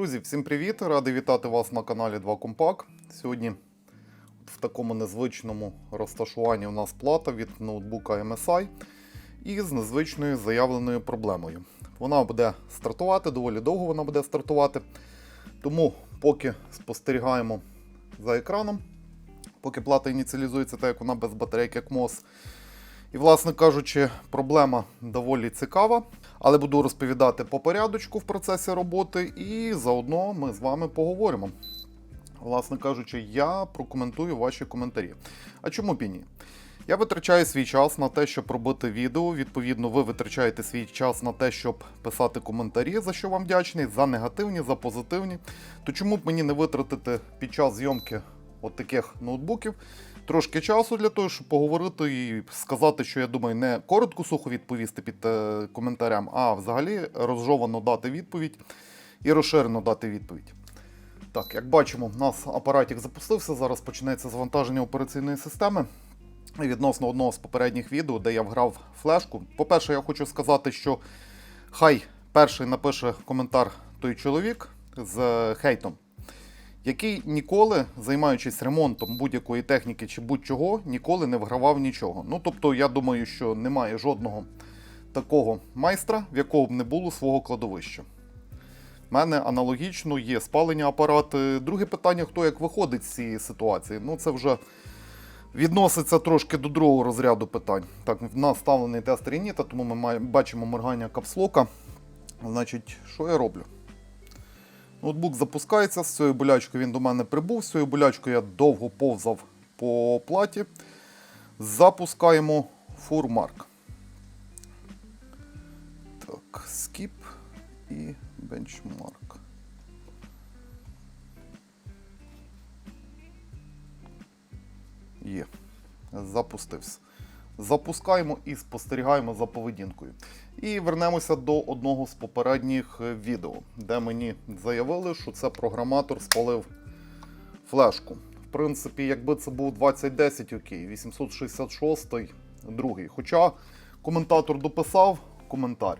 Друзі, всім привіт! Радий вітати вас на каналі 2 Компак. Сьогодні в такому незвичному розташуванні у нас плата від ноутбука MSI і з незвичною заявленою проблемою. Вона буде стартувати, доволі довго вона буде стартувати. Тому поки спостерігаємо за екраном, поки плата ініціалізується, так як вона без батарейки як MOS. І, власне кажучи, проблема доволі цікава, але буду розповідати по порядочку в процесі роботи, і заодно ми з вами поговоримо. Власне кажучи, я прокоментую ваші коментарі. А чому б і ні? Я витрачаю свій час на те, щоб робити відео. Відповідно, ви витрачаєте свій час на те, щоб писати коментарі, за що вам вдячний, за негативні, за позитивні. То чому б мені не витратити під час зйомки от таких ноутбуків трошки часу для того, щоб поговорити і сказати, що я думаю, не коротко сухо відповісти під е, коментарем, а взагалі розжовано дати відповідь і розширено дати відповідь. Так, як бачимо, у нас апаратик запустився. Зараз почнеться завантаження операційної системи. І відносно одного з попередніх відео, де я вграв флешку. По-перше, я хочу сказати, що хай перший напише коментар той чоловік з е, хейтом, який ніколи, займаючись ремонтом будь-якої техніки чи будь-чого, ніколи не вгравав нічого. Ну тобто, я думаю, що немає жодного такого майстра, в якого б не було свого кладовища. У мене аналогічно є спалення апарати. Друге питання, хто як виходить з цієї ситуації. Ну це вже відноситься трошки до другого розряду питань. Так, в нас ставлений тест Реніта, тому ми бачимо моргання капслока. Значить, що я роблю? Ноутбук запускається, з цією болячкою він до мене прибув, з цією болячкою я довго повзав по платі. Запускаємо фурмарк. Так, скіп і бенчмарк. Є. Запустився. Запускаємо і спостерігаємо за поведінкою. І вернемося до одного з попередніх е, відео, де мені заявили, що це програматор спалив флешку. В принципі, якби це був 2010, окей, 866 другий. Хоча коментатор дописав коментар,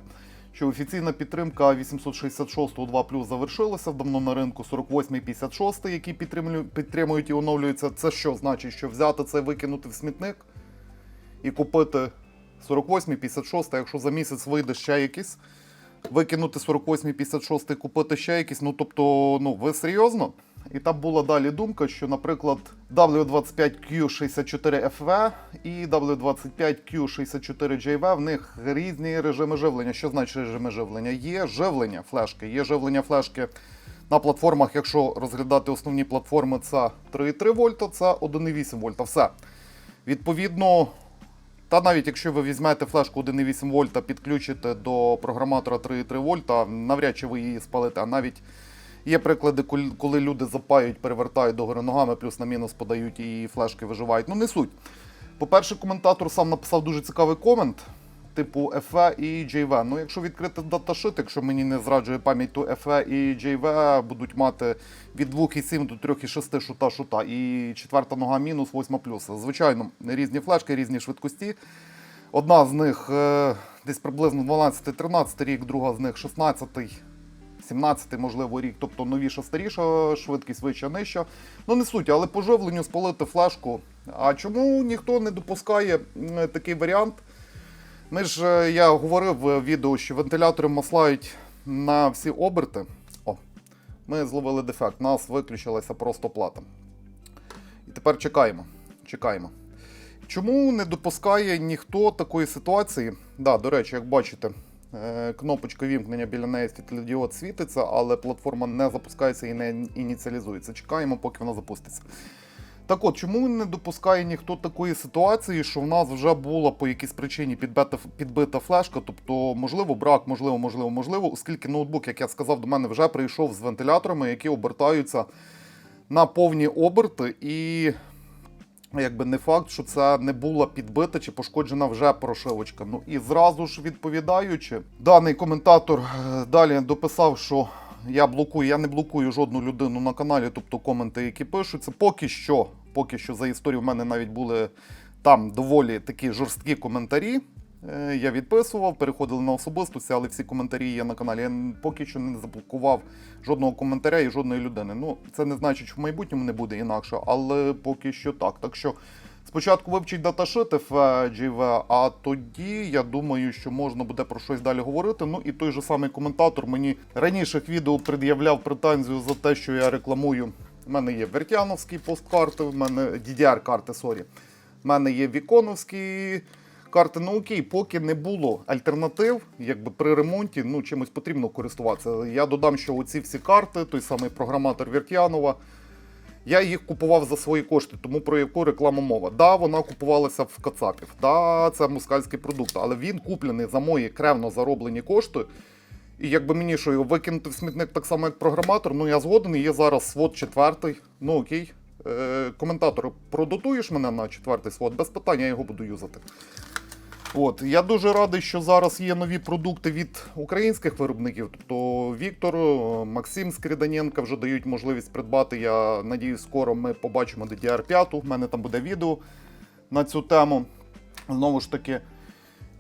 що офіційна підтримка 866 2 плюс завершилася давно на ринку 48 і 56, які підтримують і оновлюються. Це що значить, що взяти це викинути в смітник і купити 48 56, якщо за місяць вийде ще якийсь, викинути 48 56 і купити ще якийсь. Ну тобто, ну ви серйозно? І там була далі думка, що, наприклад, W25Q64FV і W25Q64JV, в них різні режими живлення. Що значить режими живлення? Є живлення флешки, є живлення флешки на платформах, якщо розглядати основні платформи, це 3,3 вольта, це 1,8 вольта. Все. Відповідно, та навіть якщо ви візьмете флешку 1,8 вольта, підключите до програматора 3,3 вольта, навряд чи ви її спалите. А навіть є приклади, коли- люди запають, перевертають догори ногами, плюс на мінус подають і флешки виживають. Ну не суть. По-перше, коментатор сам написав дуже цікавий комент, типу FE і JV. Ну, якщо відкрити даташит, якщо мені не зраджує пам'ять, то FE і JV будуть мати від 2,7 до 3,6 шута шута. І четверта нога мінус, восьма плюс. Звичайно, різні флешки, різні швидкості. Одна з них е, десь приблизно 12-13 рік, друга з них 16 17 можливо, рік, тобто новіша, старіша, швидкість вища, нижча. Ну не суть, але по живленню спалити флешку. А чому ніхто не допускає такий варіант? Ми ж, е, я говорив в відео, що вентилятори маслають на всі оберти. О, ми зловили дефект, нас виключилася просто плата. І тепер чекаємо. Чекаємо. Чому не допускає ніхто такої ситуації? Да, до речі, як бачите, е, кнопочка вімкнення біля неї світлодіод світиться, але платформа не запускається і не ініціалізується. Чекаємо, поки вона запуститься. Так от, чому не допускає ніхто такої ситуації, що в нас вже була по якійсь причині підбита, підбита флешка, тобто, можливо, брак, можливо, можливо, можливо, оскільки ноутбук, як я сказав, до мене вже прийшов з вентиляторами, які обертаються на повні оберти, і якби не факт, що це не була підбита чи пошкоджена вже прошивочка. Ну і зразу ж відповідаючи, даний коментатор е, далі дописав, що я блокую, я не блокую жодну людину на каналі, тобто коменти, які пишуться. Поки що, поки що за історію в мене навіть були там доволі такі жорсткі коментарі. Е, Я відписував, переходили на особистості, але всі коментарі є на каналі. Я поки що не заблокував жодного коментаря і жодної людини. Ну, це не значить, що в майбутньому не буде інакше, але поки що так. Так що спочатку вивчіть даташити в а тоді я думаю, що можна буде про щось далі говорити. Ну і той же самий коментатор мені раніших відео пред'являв претензію за те, що я рекламую. У мене є вертяновські посткарти, в мене DDR-карти, сорі. У мене є віконовські карти. Ну окей, поки не було альтернатив, якби при ремонті, ну чимось потрібно користуватися. Я додам, що оці всі карти, той самий програматор Вертянова, я їх купував за свої кошти, тому про яку рекламу мова. Да, вона купувалася в Кацапів, да, це москальський продукт, але він куплений за мої кревно зароблені кошти. І якби мені що його викинути в смітник так само, як програматор, ну я згоден, є зараз свод четвертий. Ну окей. Е, коментатор, продотуєш мене на четвертий свод, без питань, я його буду юзати. От, я дуже радий, що зараз є нові продукти від українських виробників. Тобто Віктор, е, Максим Скриданенко вже дають можливість придбати. Я надіюсь, скоро ми побачимо DDR5. У мене там буде відео на цю тему. Знову ж таки,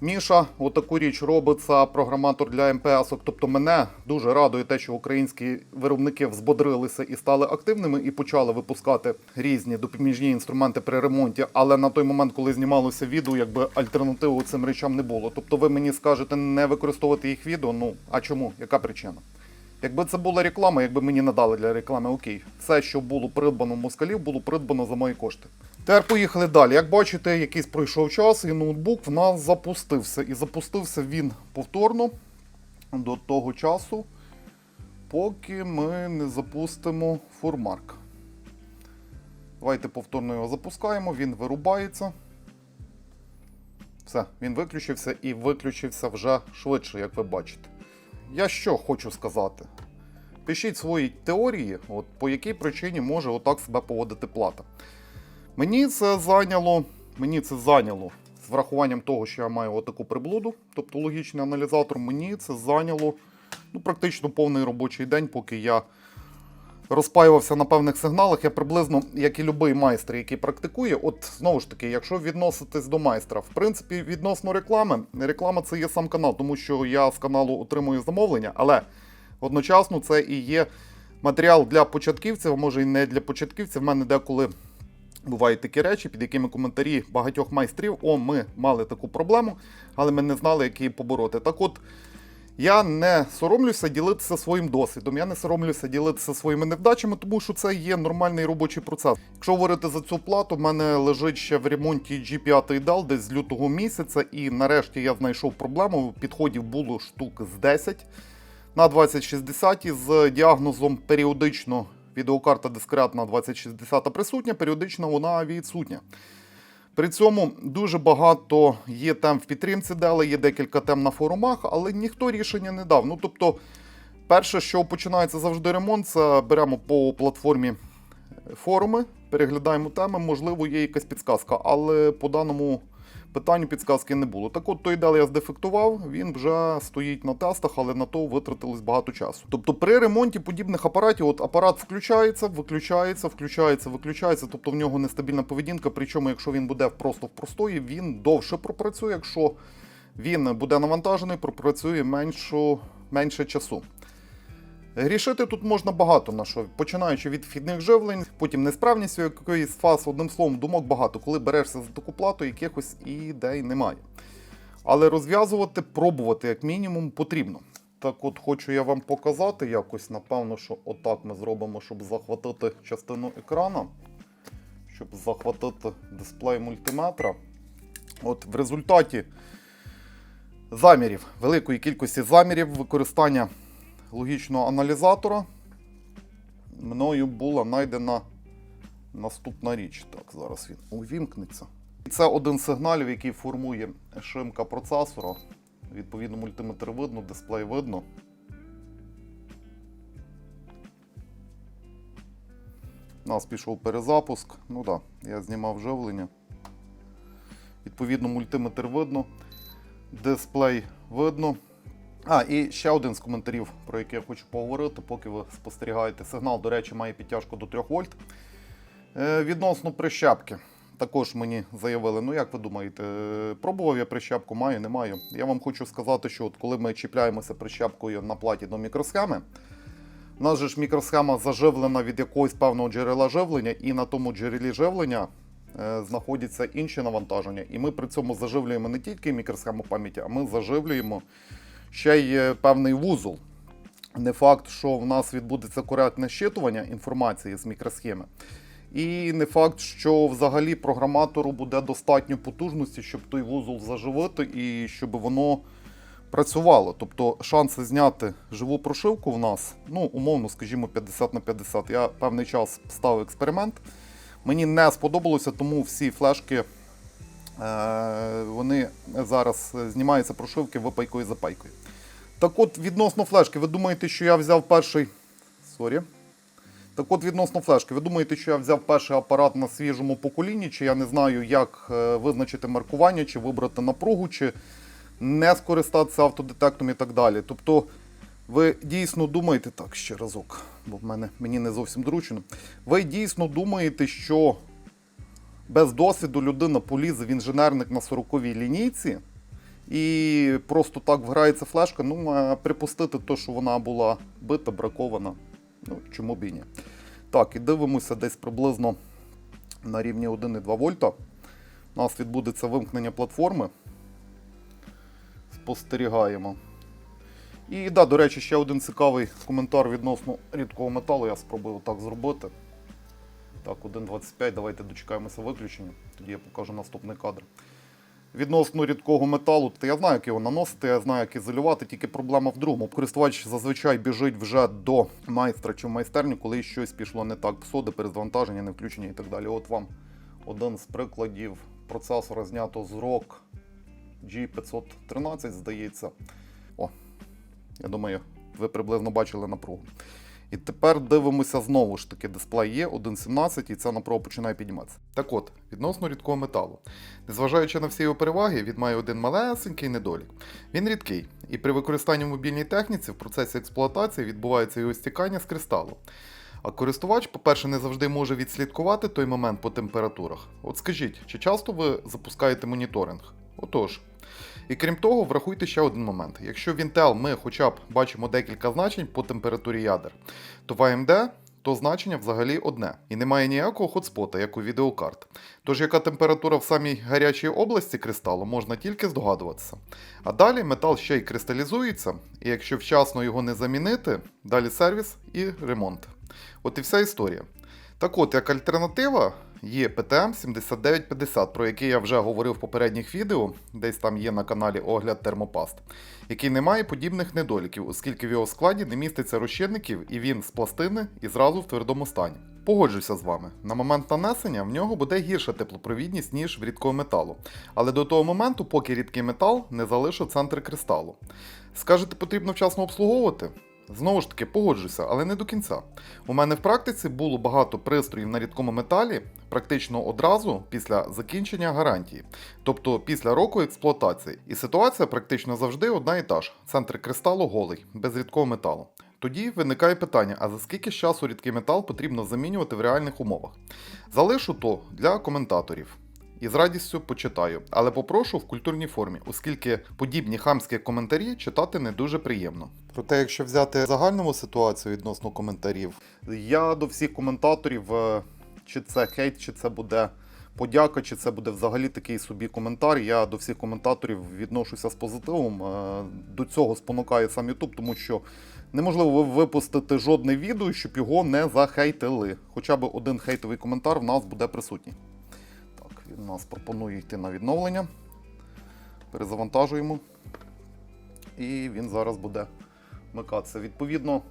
Міша, отаку річ робить це програматор для МПС. Тобто мене дуже радує те, що українські виробники взбодрилися і стали активними і почали випускати різні допоміжні інструменти при ремонті. Але на той момент, коли знімалося відео, якби альтернативи цим речам не було. Тобто ви мені скажете не використовувати їх відео. Ну а чому? Яка причина? Якби це була реклама, якби мені надали для реклами, окей. Все, що було придбано москалів, було придбано за мої кошти. Тепер поїхали далі. Як бачите, якийсь пройшов час, і ноутбук в нас запустився. І запустився він повторно до того часу, поки ми не запустимо фурмарк. Давайте повторно його запускаємо, він вирубається. Все, він виключився і виключився вже швидше, як ви бачите. Я що хочу сказати? Пишіть свої теорії, от по якій причині може отак себе поводити плата. Мені це зайняло, мені це зайняло з врахуванням того, що я маю отаку приблуду, тобто логічний аналізатор, мені це зайняло ну, практично повний робочий день, поки я розпаювався на певних сигналах. Я приблизно, як і будь-який майстер, який практикує, от знову ж таки, якщо відноситись до майстра, в принципі, відносно реклами, реклама це є сам канал, тому що я з каналу отримую замовлення, але одночасно це і є матеріал для початківців, а може і не для початківців. В мене деколи бувають такі речі, під якими коментарі багатьох майстрів, о, ми мали таку проблему, але ми не знали, як її побороти. Так от. Я не соромлюся ділитися своїм досвідом, я не соромлюся ділитися своїми невдачами, тому що це є нормальний робочий процес. Якщо говорити за цю плату, в мене лежить ще в ремонті G5 DAL десь з лютого місяця, і нарешті я знайшов проблему. Підходів було штук з 10 на 2060 з діагнозом періодично відеокарта дискретна 2060 присутня, періодично вона відсутня. При цьому дуже багато є тем в підтримці Дела, є декілька тем на форумах, але ніхто рішення не дав. Ну тобто, перше, що починається завжди ремонт, це беремо по платформі форуми, переглядаємо теми, можливо, є якась підсказка, але по даному питанню підсказки не було. Так от той дел я здефектував, він вже стоїть на тестах, але на то витратилось багато часу. Тобто при ремонті подібних апаратів, от апарат включається, виключається, включається, виключається, тобто в нього нестабільна поведінка. Причому, якщо він буде просто в простої, він довше пропрацює. Якщо він буде навантажений, пропрацює меншу, менше часу. Грішити тут можна багато на що, починаючи від вхідних живлень, потім несправністю якоїсь фаз, одним словом, думок багато. Коли берешся за таку плату, якихось ідей немає. Але розв'язувати, пробувати, як мінімум, потрібно. Так от хочу я вам показати якось, напевно, що отак ми зробимо, щоб захватити частину екрана, щоб захватити дисплей мультиметра. От в результаті замірів, великої кількості замірів використання логічного аналізатора мною була знайдена наступна річ. Так, зараз він увімкнеться. Це один з сигналів, який формує шимка процесора. Відповідно, мультиметр видно, дисплей видно. У нас пішов перезапуск. Ну так, да, я знімав живлення. Відповідно, мультиметр видно, дисплей видно. А, і ще один з коментарів, про який я хочу поговорити, поки ви спостерігаєте. Сигнал, до речі, має підтяжку до 3 вольт. Е, відносно прищепки. також мені заявили, ну як ви думаєте, е, пробував я прищепку, маю, не маю. Я вам хочу сказати, що от коли ми чіпляємося прищепкою на платі до мікросхеми, у нас же ж мікросхема заживлена від якогось певного джерела живлення, і на тому джерелі живлення е, знаходяться інші навантаження. І ми при цьому заживлюємо не тільки мікросхему пам'яті, а ми заживлюємо ще й певний вузол. Не факт, що в нас відбудеться коректне щитування інформації з мікросхеми. І не факт, що взагалі програматору буде достатньо потужності, щоб той вузол заживити і щоб воно працювало. Тобто шанси зняти живу прошивку в нас, ну, умовно, скажімо, 50 на 50. Я певний час ставив експеримент. Мені не сподобалося, тому всі флешки е, вони зараз знімаються прошивки випайкою запайкою. Так от, відносно флешки, ви думаєте, що я взяв перший. Сорі. Так от, відносно флешки, ви думаєте, що я взяв перший апарат на свіжому поколінні, чи я не знаю, як е, визначити маркування, чи вибрати напругу, чи не скористатися автодетектом і так далі. Тобто, ви дійсно думаєте, так, ще разок, бо в мене мені не зовсім доручено. Ви дійсно думаєте, що без досвіду людина полізе в інженерник на 40-й лінійці і просто так вграється флешка, ну, припустити те, що вона була бита, бракована. Ну, чому б і ні. Так, і дивимося десь приблизно на рівні 1,2 вольта. У нас відбудеться вимкнення платформи. Спостерігаємо. І да, до речі, ще один цікавий коментар відносно рідкого металу. Я спробую так зробити. Так, 1.25, давайте дочекаємося виключення. Тоді я покажу наступний кадр. Відносно рідкого металу, то я знаю, як його наносити, я знаю, як ізолювати, тільки проблема в другому. Користувач зазвичай біжить вже до майстра чи в майстерню, коли щось пішло не так, псоди, перезвантаження, не включення і так далі. От вам один з прикладів процесора знято з ROG G513, здається. О, я думаю, ви приблизно бачили напругу. І тепер дивимося знову ж таки, дисплей є 1.17 і ця напруга починає підніматися. Так от, відносно рідкого металу. Незважаючи на всі його переваги, він має один малесенький недолік. Він рідкий, і при використанні в мобільній техніці в процесі експлуатації відбувається його стікання з кристалу. А користувач, по-перше, не завжди може відслідкувати той момент по температурах. От скажіть, чи часто ви запускаєте моніторинг? Отож. І крім того, врахуйте ще один момент. Якщо в Intel ми хоча б бачимо декілька значень по температурі ядер, то в AMD то значення взагалі одне. І немає ніякого хотспота, як у відеокарт. Тож яка температура в самій гарячій області кристалу, можна тільки здогадуватися. А далі метал ще й кристалізується, і якщо вчасно його не замінити, далі сервіс і ремонт. От і вся історія. Так от, як альтернатива є PTM 7950, про який я вже говорив в попередніх відео, десь там є на каналі огляд термопаст, який не має подібних недоліків, оскільки в його складі не міститься розчинників і він з пластини і зразу в твердому стані. Погоджуся з вами, на момент нанесення в нього буде гірша теплопровідність, ніж в рідкого металу, але до того моменту, поки рідкий метал не залишив центр кристалу. Скажете, потрібно вчасно обслуговувати? Знову ж таки, погоджуся, але не до кінця. У мене в практиці було багато пристроїв на рідкому металі практично одразу після закінчення гарантії, тобто після року експлуатації. І ситуація практично завжди одна і та ж: центр кристалу голий, без рідкого металу. Тоді виникає питання: а за скільки часу рідкий метал потрібно замінювати в реальних умовах? Залишу то для коментаторів. І з радістю почитаю, але попрошу в культурній формі, оскільки подібні хамські коментарі читати не дуже приємно. Проте, якщо взяти загальну ситуацію відносно коментарів, я до всіх коментаторів, е, чи це хейт, чи це буде подяка, чи це буде взагалі такий собі коментар. Я до всіх коментаторів відношуся з позитивом. Е, До цього спонукає сам YouTube, тому що неможливо випустити жодне відео, щоб його не захейтили. Хоча б один хейтовий коментар в нас буде присутній. Нас пропонує йти на відновлення. Перезавантажуємо. І він зараз буде вмикатися. Відповідно,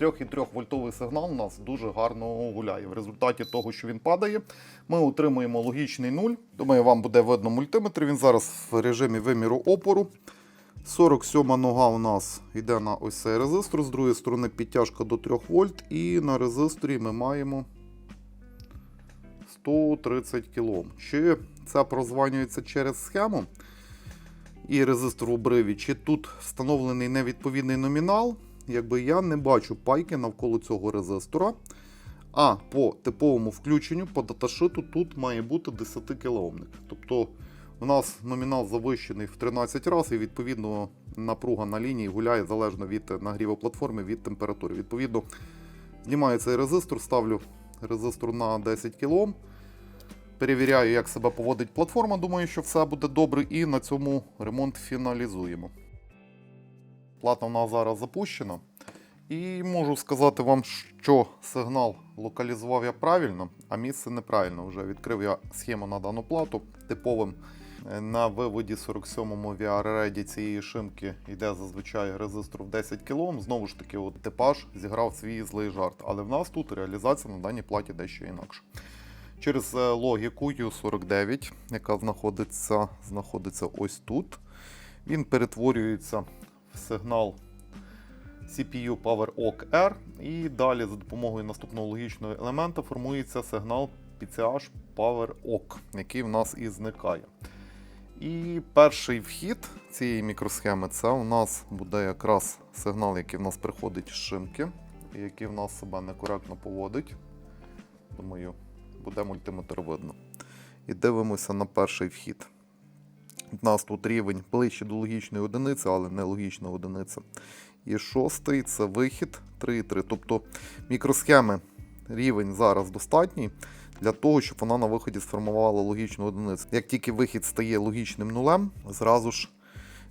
3,3 вольтовий сигнал у нас дуже гарно гуляє. В результаті того, що він падає, ми отримуємо логічний нуль. Думаю, вам буде видно мультиметр. Він зараз в режимі виміру опору. 47 нога у нас йде на ось цей резистор, з другої сторони підтяжка до 3 вольт, і на резисторі ми маємо 130 кОм. Чи це прозванюється через схему і резистор в обриві, чи тут встановлений невідповідний номінал, якби я не бачу пайки навколо цього резистора. А по типовому включенню по даташиту тут має бути 10 кОмник. Тобто у нас номінал завищений в 13 разів, і відповідно напруга на лінії гуляє залежно від нагріву платформи, від температури. Відповідно, знімаю цей резистор, ставлю резистор на 10 кОм. Перевіряю, як себе поводить платформа. Думаю, що все буде добре, і на цьому ремонт фіналізуємо. Плата у нас зараз запущена. І можу сказати вам, що сигнал локалізував я правильно, а місце неправильно. Вже відкрив я схему на дану плату. Типовим е, на виводі 47-му VR-реді цієї шимки йде зазвичай резистор в 10 кОм. Знову ж таки, от типаж зіграв свій злий жарт. Але в нас тут реалізація на даній платі дещо інакше. Через е, логіку U49, яка знаходиться, знаходиться ось тут, він перетворюється в сигнал CPU PowerOC R, і далі за допомогою наступного логічного елемента формується сигнал PCH PowerOC, який в нас і зникає. І перший вхід цієї мікросхеми це у нас буде якраз сигнал, який в нас приходить з шимки, який в нас себе некоректно поводить. Думаю, буде мультиметр видно. І дивимося на перший вхід. У нас тут рівень ближче до логічної одиниці, але не логічна одиниця. І шостий це вихід 3,3. Тобто мікросхеми рівень зараз достатній для того, щоб вона на виході сформувала логічну одиницю. Як тільки вихід стає логічним нулем, зразу ж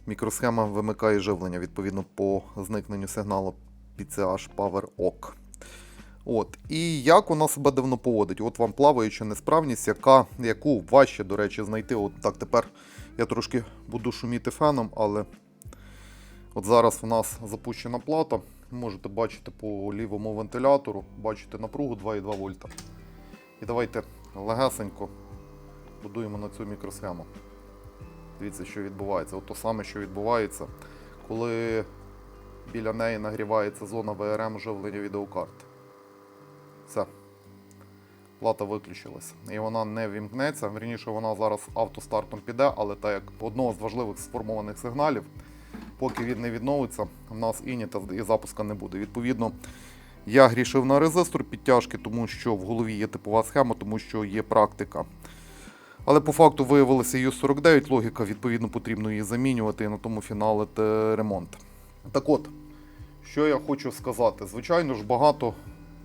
мікросхема вимикає живлення відповідно по зникненню сигналу PCH Power OC. От. І як вона себе дивно поводить? От вам плаваюча несправність, яка, яку важче, до речі, знайти. От так тепер я трошки буду шуміти феном, але от зараз у нас запущена плата. Можете бачити по лівому вентилятору, бачите напругу 2,2 вольта. І давайте легесенько будуємо на цю мікросхему. Дивіться, що відбувається. От то саме, що відбувається, коли біля неї нагрівається зона ВРМ живлення відеокарт. Все. Плата виключилась. І вона не вімкнеться. Вірніше, вона зараз автостартом піде, але так як одного з важливих сформованих сигналів, поки він не відновиться, в нас ініта і запуска не буде. Відповідно, я грішив на резистор підтяжки, тому що в голові є типова схема, тому що є практика. Але по факту виявилося U49 логіка, відповідно, потрібно її замінювати і на тому фіналити ремонт. Так от, що я хочу сказати. Звичайно ж, багато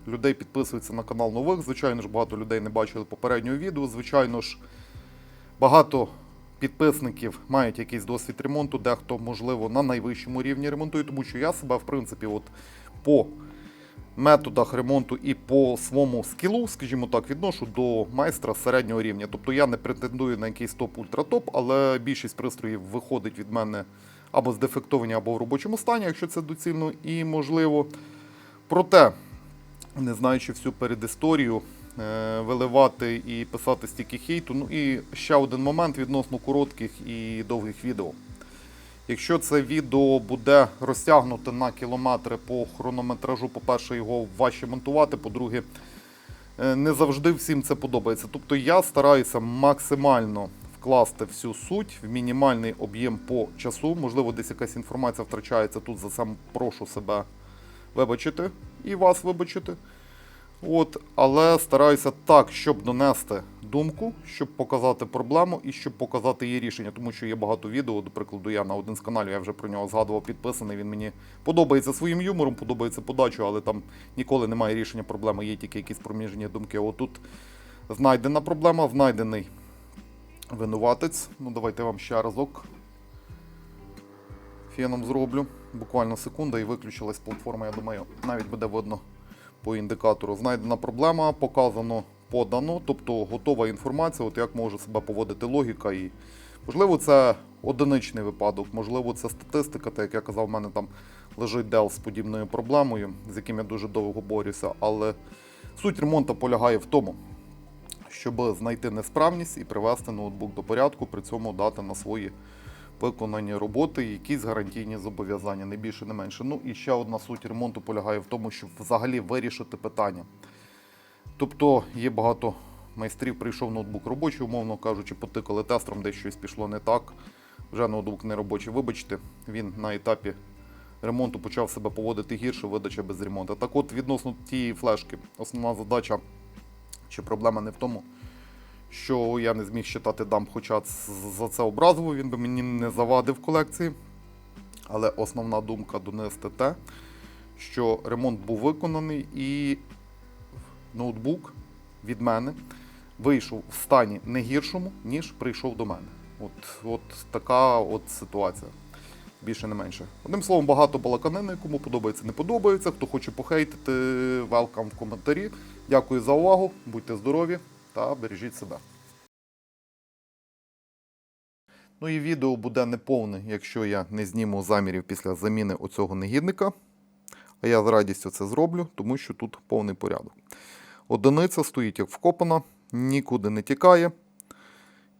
людей підписуються на канал нових, звичайно ж, багато людей не бачили попереднього відео. Звичайно ж, багато підписників мають якийсь досвід ремонту, дехто, можливо, на найвищому рівні ремонтує, тому що я себе, в принципі, от по методах ремонту і по своєму скілу, скажімо так, відношу до майстра середнього рівня. Тобто я не претендую на якийсь топ ультратоп, але більшість пристроїв виходить від мене або здефектовані, або в робочому стані, якщо це доцільно і можливо. Проте, не знаючи всю передісторію, е, виливати і писати стільки хейту. Ну і ще один момент відносно коротких і довгих відео. Якщо це відео буде розтягнуте на кілометри по хронометражу, по-перше, його важче монтувати, по-друге, е, не завжди всім це подобається. Тобто я стараюся максимально вкласти всю суть в мінімальний об'єм по часу. Можливо, десь якась інформація втрачається тут, за це прошу себе вибачити і вас вибачити. От, але стараюся так, щоб донести думку, щоб показати проблему і щоб показати її рішення, тому що є багато відео. До прикладу, я на один з каналів, я вже про нього згадував, підписаний. Він мені подобається своїм юмором, подобається подачу, але там ніколи немає рішення проблеми, є тільки якісь проміжні думки. Отут знайдена проблема, знайдений винуватець. Ну, давайте вам ще разок феном зроблю. Буквально секунда і виключилась платформа, я думаю, навіть буде видно по індикатору. Знайдена проблема, показано, подано, тобто готова інформація, от як може себе поводити логіка. І, можливо, це одиничний випадок, можливо, це статистика, так як я казав, в мене там лежить Dell з подібною проблемою, з яким я дуже довго борюся. Але суть ремонту полягає в тому, щоб знайти несправність і привести ноутбук до порядку, при цьому дати на свої виконані роботи якісь гарантійні зобов'язання, не більше, не менше. Ну і ще одна суть ремонту полягає в тому, щоб взагалі вирішити питання. Тобто є багато майстрів, прийшов ноутбук робочий, умовно кажучи, потикали тестером, десь щось пішло не так. Вже ноутбук не робочий. Вибачте, він на етапі ремонту почав себе поводити гірше, видача без ремонту. Так от, відносно тієї флешки, основна задача чи проблема не в тому, що я не зміг читати дам, хоча за це образово він би мені не завадив колекції. Але основна думка донести те, що ремонт був виконаний і ноутбук від мене вийшов в стані не гіршому, ніж прийшов до мене. От, от така от ситуація. Більше не менше. Одним словом, багато балаканини, кому подобається, не подобається. Хто хоче похейтити, велкам в коментарі. Дякую за увагу, будьте здорові та бережіть себе. Ну і відео буде неповне, якщо я не зніму замірів після заміни оцього негідника. А я з радістю це зроблю, тому що тут повний порядок. Одиниця стоїть як вкопана, нікуди не тікає.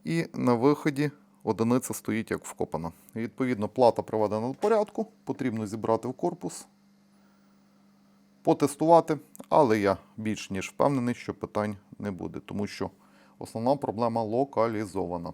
І на виході одиниця стоїть як вкопана. Відповідно, плата приведена до порядку, потрібно зібрати в корпус, потестувати, але я більш ніж впевнений, що питань не буде, тому що основна проблема локалізована.